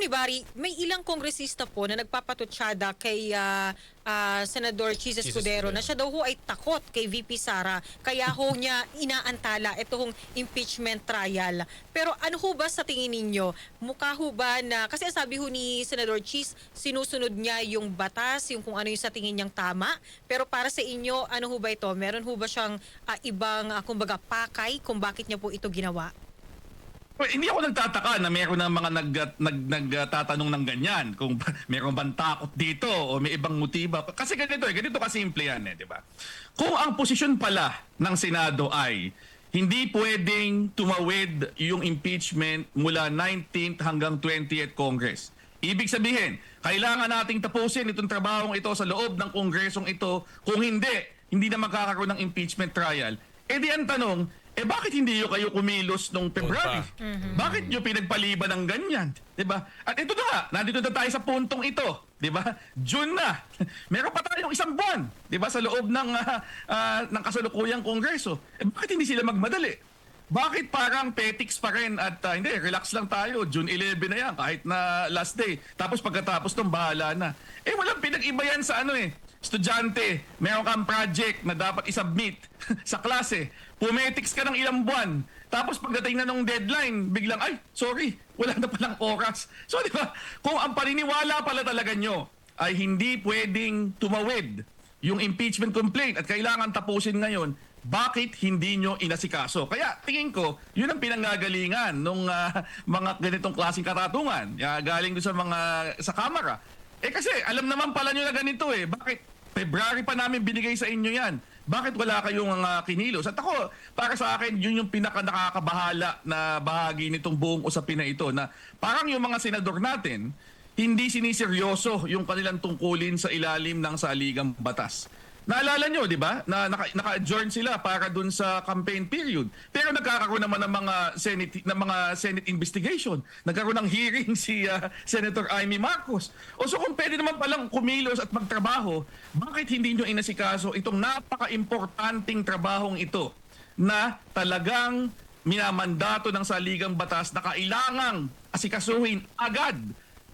Attorney Barry, may ilang kongresista po na nagpapatutsada kay ah, ah, Senador Chis Escudero Escudero. na siya daw ho ay takot kay VP Sara kaya ho niya inaantala itong impeachment trial. Pero ano ho ba sa tingin ninyo? Mukha ho ba na, kasi sabi ho ni Senador Chis, sinusunod niya yung batas, yung kung ano yung sa tingin niyang tama. Pero para sa inyo, ano ho ba ito? Meron ho ba siyang ah, ibang, ah, kumbaga, pakay kung bakit niya po ito ginawa? Well, hindi ako nagtataka na meron ng mga nag, nag, nagtatanong ng ganyan kung meron bang takot dito o may ibang motiba. Kasi ganito eh, ganito kasimple yan eh, di ba? Kung ang posisyon pala ng Senado ay hindi pwedeng tumawid yung impeachment mula 19th hanggang 20th Congress. Ibig sabihin, kailangan nating tapusin itong trabahong ito sa loob ng kongresong ito. Kung hindi, hindi na magkakaroon ng impeachment trial. Eh di ang tanong, eh bakit hindi nyo kayo kumilos nung February? Bakit nyo pinagpaliban ng ganyan? 'Di ba? At ito na nga, nandito na tayo sa puntong ito, 'di ba? June na. Meron pa tayong isang buwan, 'di ba, sa loob ng ah, ah, ng kasalukuyang kongreso. Eh bakit hindi sila magmadali? Bakit parang petics pa rin at ah, hindi, relax lang tayo. June 11 na yan, kahit na last day. Tapos pagkatapos nung bahala na. Eh walang pinag-iba yan sa ano eh. Estudyante, meron kang project na dapat isubmit sa klase. Pumetics ka ng ilang buwan. Tapos pagdating na nung deadline, biglang, ay, sorry, wala na palang oras. So di ba, kung ang paniniwala pala talaga nyo ay hindi pwedeng tumawid yung impeachment complaint at kailangan tapusin ngayon, bakit hindi nyo inasikaso? Kaya tingin ko, yun ang pinanggagalingan nung ah, mga ganitong klaseng katatungan. Ya, galing doon sa mga sa kamera. Eh kasi alam naman pala nyo na ganito eh. Bakit February pa namin binigay sa inyo yan? Bakit wala kayong mga kinilos? At ako, para sa akin, yun yung pinaka nakakabahala na bahagi nitong buong usapin na ito na parang yung mga senador natin, hindi siniseryoso yung kanilang tungkulin sa ilalim ng saligang batas. Naalala nyo, di ba? Na naka, naka-adjourn sila para dun sa campaign period. Pero nagkakaroon naman ng mga Senate ng mga Senate investigation. Nagkaroon ng hearing si ah, Senator Amy Marcos. O so kung pwede naman palang kumilos at magtrabaho, bakit hindi nyo inasikaso itong napaka-importanting trabahong ito na talagang minamandato ng saligang batas na kailangang asikasuhin agad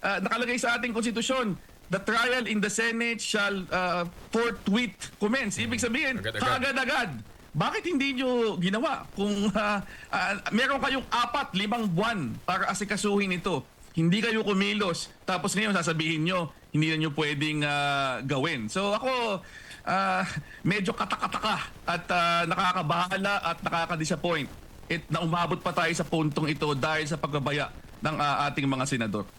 Ah, nakalagay sa ating konstitusyon, the trial in the Senate shall uh, forthwith commence. Ibig sabihin, Agad-agad. kaagad-agad. Bakit hindi nyo ginawa? Kung ah, ah, meron kayong apat, limang buwan para asikasuhin ito, hindi kayo kumilos, tapos ngayon sasabihin nyo, hindi na nyo pwedeng ah, gawin. So ako, ah, medyo katakataka at ah, nakakabahala at nakaka-disappoint it, na umabot pa tayo sa puntong ito dahil sa pagbabaya ng ah, ating mga senador.